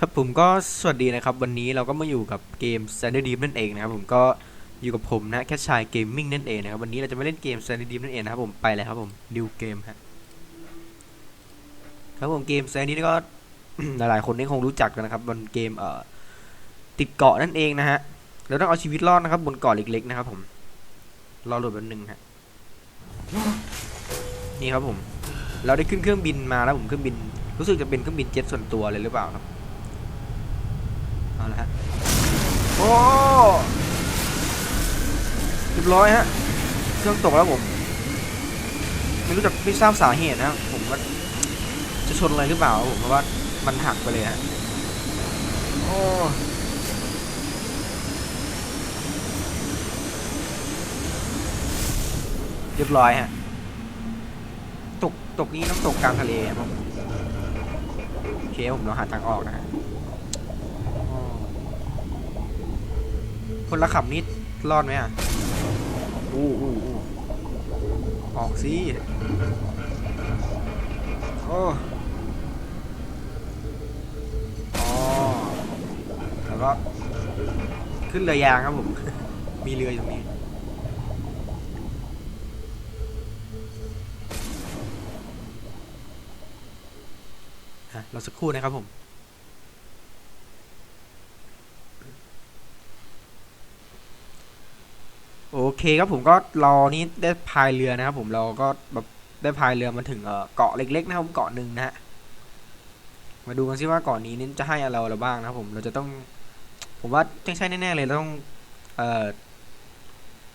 ครับผมก็สวัสดีนะครับ วันนี้เราก็มาอยู่กับเกม Standard Deep นั่นเองนะครับ ผมก็อยู่กับผมนะแคชชายเกมมิ่งนั่นเองนะครับวันนี้เราจะมาเล่นเกม Standard Deep นั่นเองนะครับผมไปเลยครับผมดิวเกมฮะครับผมเกม Standard Deep นี่ก็หลายๆคนนี่คงรู้จักกันนะครับบนเกมเอ่อติดเกาะนั่นเองนะฮะเราต้องเอาชีวิตรอดนะครับ บนเกาะเล็กๆนะครับผมรอโหลดแป๊บนึงฮะนี่ครับผม เราได้ขึ้นเครื่องบินมาแล้วผมเครื่องบินรู้สึกจะเป็นเครื่องบินเจ็ตส่วนตัวเลยหรือเปล่าครับ เอาละฮะโอ้เรียบร้อยฮะเครื่องตกแล้วผมไม่รู้จักไม่ทราบสาเหตุนะผมว่าจะชนอะไรหรือเปล่าผมเพราะว่ามันหักไปเลยฮะโอ้เรียบร้อยฮะตกตกนี้ต้องตกกลางทะเลครับผมโอเคผมเราหาทางออกนะฮะ คนละขับนิดรอดไหมอะอู้อู้อู้ออกสิโอ้อ๋อแล้วก็ขึ้นเรือยางครับผม มีเรืออยู่ตรงนี้อะเราสักครู่นะครับผม โอ เคครับผมก็เรานี้ได้พายเรือนะครับผมเราก็แบบได้พายเรือมาถึงเกาะเล็กๆนะครับเกาะหนึ่งนะฮะมาดูกันซิว่าเกาะนี้นี่จะให้อะไรเราบ้างนะครับผมเราจะต้อง ผมว่าต้องใช่แน่ๆเลยเราต้องเอ่อ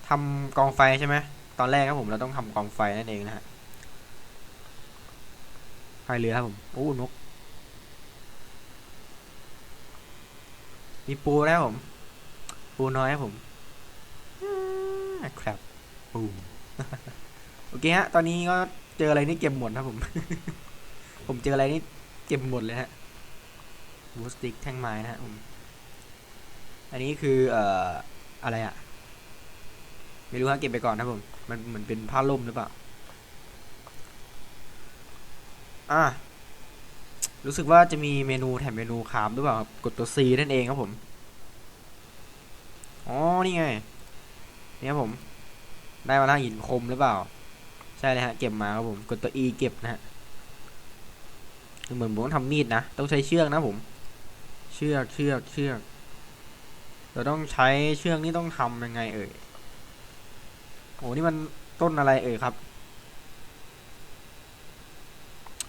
ทำกองไฟใช่ไหมตอนแรกครับผมเราต้องทำกองไฟนั่นเองนะฮะพายเรือครับผมโอ้นก มีปูแล้วผม ปูน้อยครับผม ครับปูโอเคฮะ ตอนนี้ก็เจออะไรนี่เก็บหมดนะผม ผมเจออะไรนี่เก็บหมดเลยฮะบูสติกแท่งไม้นะฮะผมอันนี้คือเอ่ออะไรอะไม่รู้ฮะเก็บไปก่อนนะผม มันเหมือนเป็นผ้าล่มหรือเปล่า อะรู้สึกว่าจะมีเมนูแถมเมนูคาร์บหรือเปล่าครับกดตัว C นั่นเองครับผม อ๋อ นี่ไง เนี่ยผม ได้มาแล้วหินคมหรือเปล่า ใช่เลยฮะ เก็บมาครับผม กดตัว E เก็บนะฮะคือเหมือนผมต้องทำมีดนะ ต้องใช้เชือกนะผม เชือกเชือกเชือก เราต้องใช้เชือกนี่ต้องทำยังไงเอ่ย โอ้นี่มันต้นอะไรเอ่ยครับ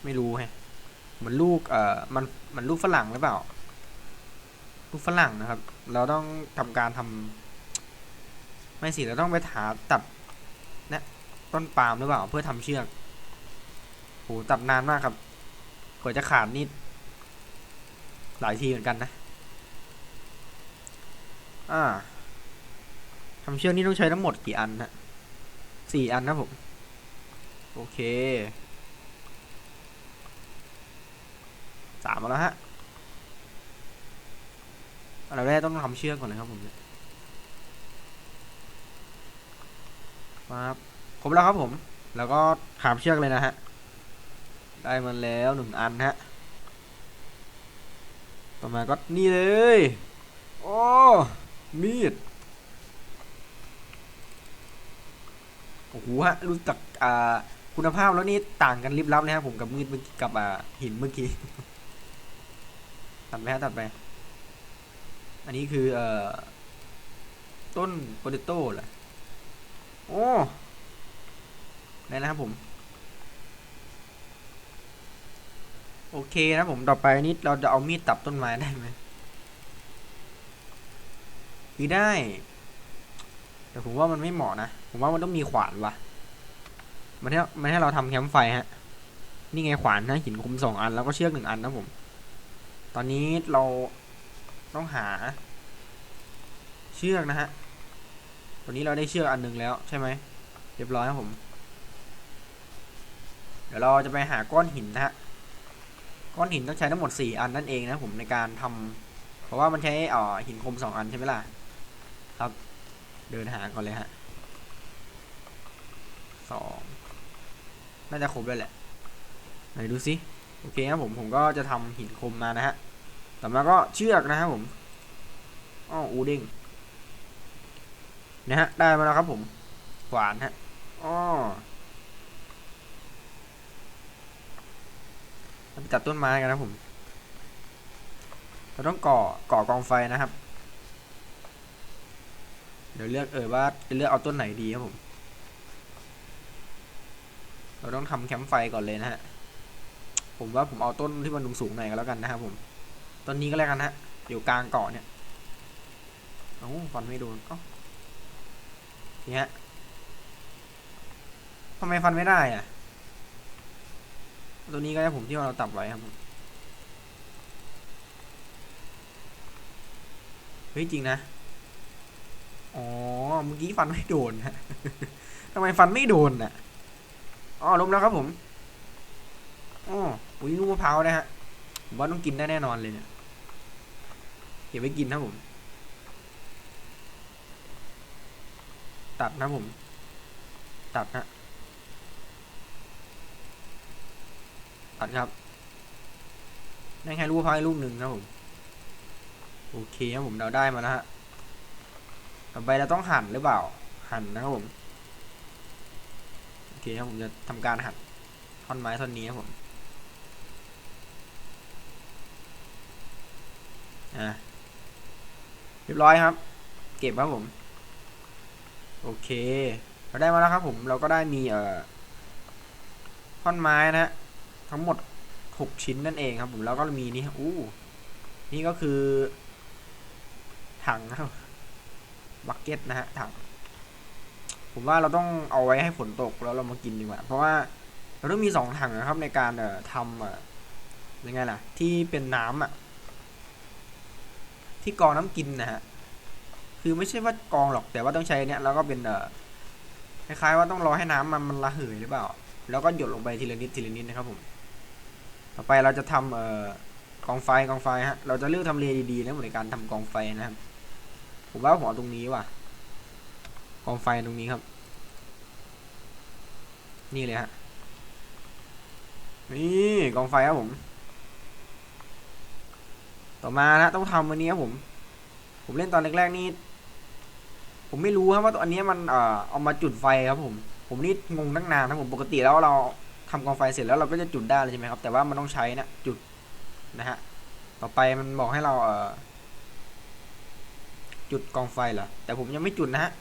ไม่รู้ฮะเหมือนลูก เอ่อ มันมันลูกฝรั่งหรือเปล่า ลูกฝรั่งนะครับ เราต้องทำการทำ ไม่สิเราต้องไปถาตัดนะต้นปาล์มหรือเปล่า เพื่อทำเชือกโหตัดนานมากครับกว่าจะขาดนิดหลายทีเหมือนกันนะ อ่าทำเชือกนี่ต้องใช้ทั้งหมดกี่อันฮะสี่อันนะผม โอเคสามแล้วฮะอันดับแรกต้องทำเชือกก่อนเลยครับผมเนี่ย ครับครบแล้วครับผม แล้วก็หามเชือกเลยนะฮะ ได้มาแล้วหนึ่งอันฮะ ต่อมาก็นี่เลย โอ้ มีด โอ้โหฮะ รู้จักอ่าคุณภาพแล้วนี่ต่างกันลิบลับเลยครับผมกับมีดเมื่อกี้กับอ่าหินเมื่อกี้ ตัดไปฮะตัดไป อันนี้คือเอ่อต้นโปเตโต้เหรอ โอ้ได้นะครับผม โอเคนะผมต่อไปนี้เราจะเอามีดตัดต้นไม้ได้ไหมคือได้ แต่ผมว่ามันไม่เหมาะนะ ผมว่ามันต้องมีขวานวะมันให้มันให้เราทำแคมป์ไฟฮะ นี่ไงขวานนะหินคมสองอันแล้วก็เชือกหนึ่งอันนะผม ตอนนี้เราต้องหา เชือกนะฮะ วันนี้เราได้เชือกอันหนึงแล้วใช่ไหมเรียบร้อยครับผม เดี๋ยวเราจะไปหาก้อนหินนะฮะก้อนหินต้องใช้ทั้งหมดสี่อันนั่นเองนะผมในการทำเพราะว่ามันใช้อ่อหินคมสองอันใช่ไหมล่ะ ครับ เดินหาก่อนเลยฮะสองน่าจะครบแล้วแหละไหนดูสิโอเคครับผมผมก็จะทำหินคมมานะฮะต่อมาก็เชือกนะครับผมอ้ออูเด้ง นะฮะ ได้มาแล้วครับผมขวานฮะอ้อเราไปตัดต้นไม้กันนะผม เราต้องก่อ ก่อกองไฟนะครับ เดี๋ยวเลือกเออว่าจะเลือกเอาต้นไหนดีครับผม เราต้องทำแคมป์ไฟก่อนเลยนะฮะ ผมว่าผมเอาต้นที่มันสูงๆหน่อยก็แล้วกันนะครับผม ต้นนี้ก็แล้วกันฮะ อยู่กลางเกาะเนี่ย เอ้าฟันไม่โดน เอ้า เนี่ฮะทำไมฟันไม่ได้อะตัวนี้ก็ได้ผมที่เราตัดไว้ครับเฮ้ยจริงนะ อ๋อ เมื่อกี้ฟันไม่โดนฮะทำไมฟันไม่โดนน่ะ อ๋อล้มแล้วครับผมอ๋ออุ้ยลูกมะพร้าวนะฮะผมว่าต้องกินได้แน่นอนเลยเนี่ย เก็บไว้กินนะผม ตัดนะผม ตัดนะตัดครับได้แค่ลูกมะพราวให้ลูกหนึ่งครับผม โอเคครับผมเราได้มาแล้วฮะ ต่อไปเราต้องหั่นหรือเปล่า หั่นนะครับผม โอเคครับผมจะทำการหั่นท่อนไม้ท่อนนี้ครับผม อะเรียบร้อยครับ เก็บครับผม โอเค เราได้มาแล้วครับผมเราก็ได้มีเอ่อท่อนไม้นะฮะทั้งหมดหกชิ้นนั่นเองครับผมแล้วก็มีนี่อู้นี่ก็คือ ถังนะครับบักเก็ตนะฮะถัง ผมว่าเราต้องเอาไว้ให้ฝนตกแล้วเรามากินดีกว่าเพราะว่าเราต้องมีสองถังนะครับในการเอ่อทำเอ่อยังไงล่ะ ที่เป็นน้ำอะที่กรองน้ำกินนะฮะ คือไม่ใช่ว่ากองหรอกแต่ว่าต้องใช้เนี้ยแล้วก็เป็นเอ่อคล้ายๆว่าต้องรอให้น้ำมันมันระเหยหรือเปล่า แล้วก็หยดลงไปทีละนิดทีละนิดนะครับผม ต่อไปเราจะทำเอ่อกองไฟกองไฟฮะ เราจะเลือกทำเลดีๆนะในการทำกองไฟนะครับ ผมว่าผมเอาตรงนี้ว่ะ กองไฟตรงนี้ครับ นี่เลยฮะ นี่กองไฟครับผม ต่อมานะต้องทำวันนี้ครับผม ผมเล่นตอนแรกๆนี่ ผมไม่รู้ครับว่าตัวอันนี้มันเอ่อเอามาจุดไฟครับผม ผมนี่งงตั้งนานนะผมปกติแล้วเราทำกองไฟเสร็จแล้วเราก็จะจุดได้เลยใช่ไหมครับ แต่ว่ามันต้องใช้นะจุดนะฮะต่อไปมันบอกให้เราเอ่อจุดกองไฟเหรอแต่ผมยังไม่จุดนะฮะ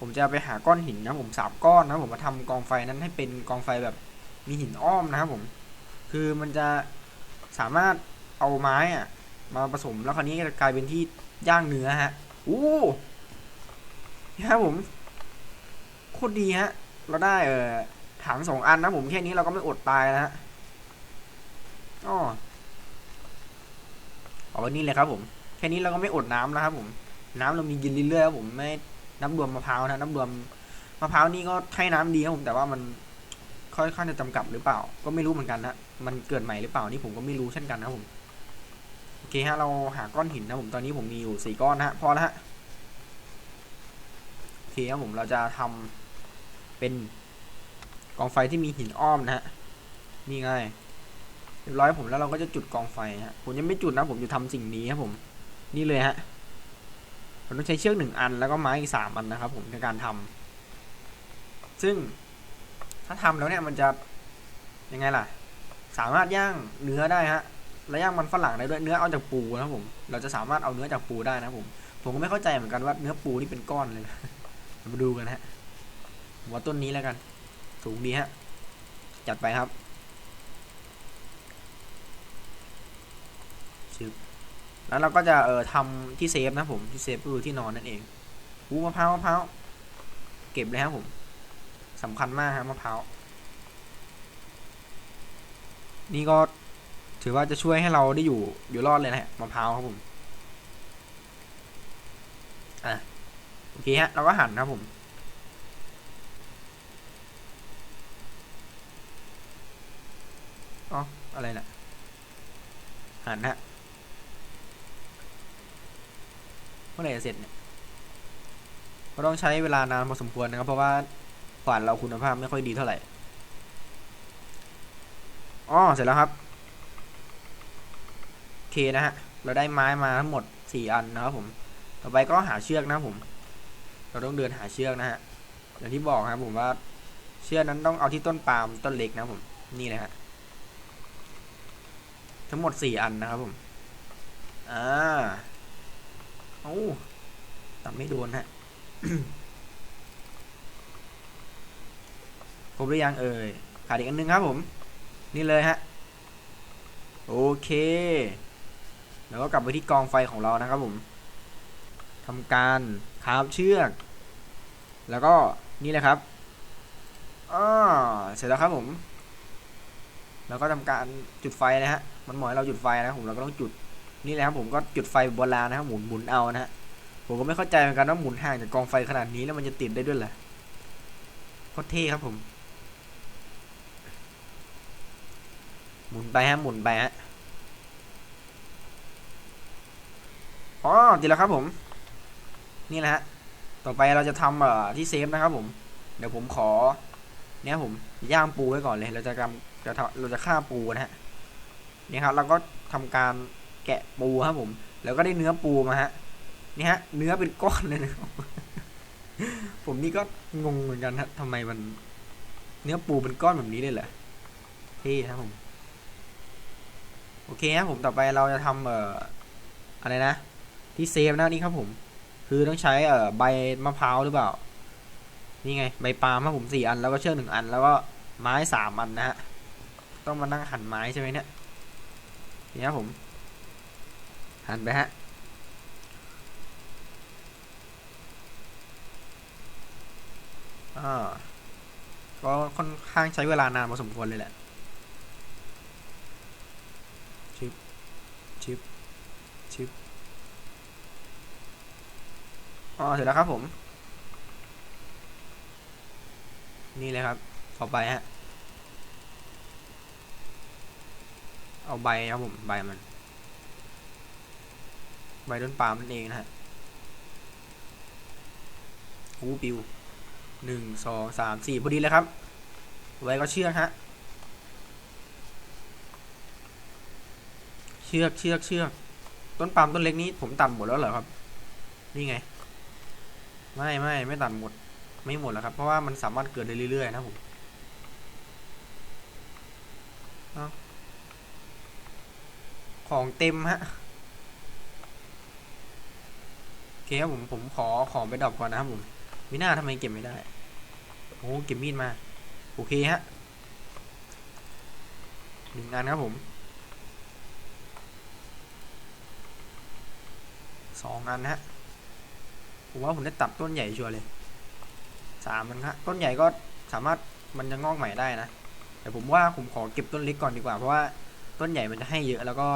ผมจะไปหาก้อนหินนะผมสามก้อนนะผมมาทำกองไฟนั้นให้เป็นกองไฟแบบมีหินอ้อมนะครับผม คือมันจะสามารถเอาไม้อะมาผสมแล้วคราวนี้จะกลายเป็นที่ย่างเนื้อฮะอู้ ครับผมโคตรดีฮะ เราได้เออถังสองอันนะผมแค่นี้เราก็ไม่อดตายแล้วฮะอ๋อเอาไว้นี่เลยครับผม แค่นี้เราก็ไม่อดน้ำแล้วครับผม น้ำเรามีกินเรื่อยๆครับผมไม่น้ำรวมมะพร้าวนะน้ำรวมมะพร้าวนี่ก็ให้น้ำดีครับผมแต่ว่ามันค่อนข้างจะจำกัดหรือเปล่า ก็ไม่รู้เหมือนกันนะมันเกิดใหม่หรือเปล่านี่ผมก็ไม่รู้เช่นกันนะผมโอเคฮะเราหาก้อนหินนะผมตอนนี้ผมมีอยู่สี่ก้อนนะฮะพอแล้วฮะ เคครับผมเราจะทำเป็นกองไฟที่มีหินอ้อมนะฮะนี่ไงเรียบร้อยผมแล้วเราก็จะจุดกองไฟฮะผมยังไม่จุดนะผมจะทำสิ่งนี้ครับผม นี่เลยฮะผมต้องใช้เชือกหนึ่งอันแล้วก็ไม้อีกสามอันนะครับ ผมในการทำซึ่งถ้าทำแล้วเนี่ยมันจะยังไงล่ะ สามารถย่างเนื้อได้ฮะและย่างมันฝรั่งได้ด้วยเนื้อเอาจากปูนะครับผม เราจะสามารถเอาเนื้อจากปูได้นะครับผม ผมก็ไม่เข้าใจเหมือนกันว่าเนื้อปูนี่เป็นก้อนเลย มาดูกันฮะว่าต้นนี้แล้วกัน สูงดีฮะ จัดไปครับแล้วเราก็จะเอ่อทำที่เซฟนะผมที่เซฟก็คือที่นอนนั่นเองหูมะพร้าวมะพร้าวเก็บเลยครับผมสำคัญมากครับมะพร้าวนี่ก็ถือว่าจะช่วยให้เราได้อยู่อยู่รอดเลยนะฮะมะพร้าวครับผมอะ โอเคฮะ เราก็หั่นครับผม อ๋อ อะไรนะหั่นฮะเมื่อไหร่จะเสร็จเนี่ยก็ต้องใช้เวลานานพอสมควรนะครับ เพราะว่าขวานเราคุณภาพไม่ค่อยดีเท่าไหร่ อ๋อ เสร็จแล้วครับ โอเคนะฮะ เราได้ไม้มาทั้งหมดสี่อันนะครับผม ต่อไปก็หาเชือกนะครับผม เราต้องเดินหาเชือกนะฮะอย่างที่บอกครับผมว่าเชือกนั้นต้องเอาที่ต้นปาล์มต้นเล็กนะผมนี่นะฮะทั้งหมดสี่อันนะครับผมอ่าโอ้ตัดไม่โดนฮะครบหรือยังเอ่ยขาดอีกอันนึงครับผม นี่เลยฮะโอเคแล้วก็กลับไปที่กองไฟของเรานะครับผมทำการ คาบเชือก แล้วก็นี่แหละครับอ่าเสร็จแล้วครับผมแล้วก็ทำการจุดไฟนะฮะ มันหมอยเราจุดไฟนะครับผมเราก็ต้องจุดนี่แหละครับผมก็จุดไฟโบราณนะครับหมุนหมุนเอานะฮะผมก็ไม่เข้าใจเหมือนกันว่าหมุนห่างจากกองไฟขนาดนี้แล้วมันจะติดได้ด้วยเหรอโคตรเท่ครับผม หมุนไปฮะหมุนไปฮะอ๋อติดแล้วครับผม นี่แหละฮะต่อไปเราจะทำเอ่อที่เซฟนะครับผมเดี๋ยวผมขอเนี่ยผมย่างปูไว้ก่อนเลย เราจะกำจะทำเราจะฆ่าปูนะฮะนี่ครับเราก็ทำการแกะปูครับผม แล้วก็ได้เนื้อปูมาฮะนี่ฮะ เนื้อเป็นก้อนเลยนะผมนี่ก็งงเหมือนกันฮะทำไมมัน เนื้อปูเป็นก้อนแบบนี้เลยเหรอเท่ครับผมโอเคครับผมต่อไปเราจะทำเอ่ออะไรนะ ที่เซฟนะนี่ครับผม คือต้องใช้เอ่อใบมะพร้าวหรือเปล่า นี่ไง ใบปาล์มครับผมสี่อันแล้วก็เชือกหนึ่งอัน แล้วก็ไม้สามอันนะฮะ ต้องมานั่งหั่นไม้ใช่ไหมเนี่ยนี่ครับผม หั่นไปฮะอ่าก็ค่อนข้างใช้เวลานานพอสมควรเลยแหละชิปชิปชิป อ๋อเสร็จแล้วครับผม นี่เลยครับต่อไปฮะ เอาใบครับผมใบมัน ใบต้นปาล์มนั่นเองนะฮะหูปิวหนึ่งสองสามสี่พอดีเลยครับ ไว้ก็เชือกฮะ เชือกเชือกเชือกต้นปาล์มต้นเล็กนี้ผมตัดหมดแล้วเหรอครับ นี่ไง ไม่ไม่ไม่ตัดหมด ไม่หมดแล้วครับ เพราะว่ามันสามารถเกิดได้เรื่อยๆนะผมอของเต็มฮะโอเคครับผมผมขอของไปดรอปก่อนนะครับผมมิน่าทำไมเก็บไม่ได้โอ้เก็บมีดมา โอเคฮะหนึ่งอันครับผมสองอันฮะ ผมว่าผมได้ตัดต้นใหญ่ชัวร์เลยสามมันครับต้นใหญ่ก็สามารถมันจะงอกใหม่ได้นะ แต่ผมว่าผมขอเก็บต้นเล็กก่อนดีกว่า เพราะว่าต้นใหญ่มันจะให้เยอะแล้วก็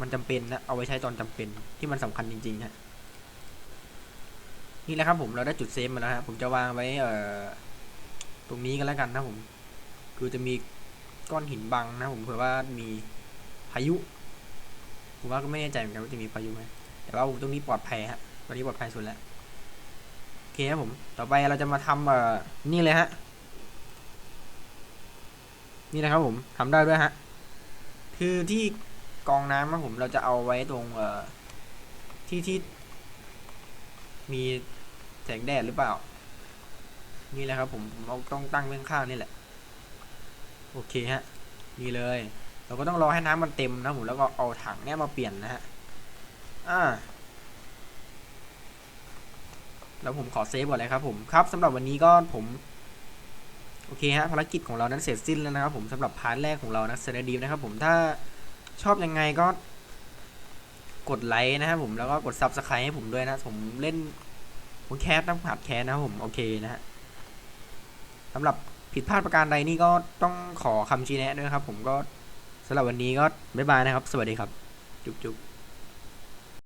มันจำเป็นนะเอาไว้ใช้ตอนจำเป็นที่มันสำคัญจริงๆฮะนี่แหละครับผมเราได้จุดเซฟมาแล้วฮะผมจะวางไว้เอ่อตรงนี้กันแล้วกันนะผม คือจะมีก้อนหินบังนะผมเผื่อว่ามีพายุผมว่าก็ไม่แน่ใจเหมือนกันว่าจะมีพายุไหมแต่ว่าตรงนี้ปลอดภัยฮะตอนนี้ปลอดภัยสุดแล้ว เคครับผม ต่อไปเราจะมาทำเอ่อ นี่เลยฮะ นี่นะครับผมทำได้ด้วยฮะ คือที่กองน้ำนะผมเราจะเอาไว้ตรงเอ่อ ที่ที่ มีแสงแดดหรือเปล่า นี่แหละครับผมผมเอาต้องตั้งไว้ข้างนี่แหละ โอเคฮะ นี่เลย เราก็ต้องรอให้น้ำมันเต็มนะผมแล้วก็เอาถังเนี้ยมาเปลี่ยนนะฮะ อ่า แล้วผมขอเซฟก่อนเลยครับผมครับสำหรับวันนี้ก็ผมโอเคฮะภารกิจของเรานั้นเสร็จสิ้นแล้วนะครับผมสำหรับพาร์ทแรกของเรานะเซนดีฟนะครับผมถ้าชอบยังไงก็กดไลค์นะครับผมแล้วก็กดซับสไครต์ให้ผมด้วยนะผมเล่นผมแคสต้องผัดแคสนะครับผมโอเคนะฮะสำหรับผิดพลาดประการใดนี่ก็ต้องขอคำชี้แนะด้วยครับ ผมก็สำหรับวันนี้ก็บ๊ายบายนะครับ สวัสดีครับ จุ๊บจุ๊บ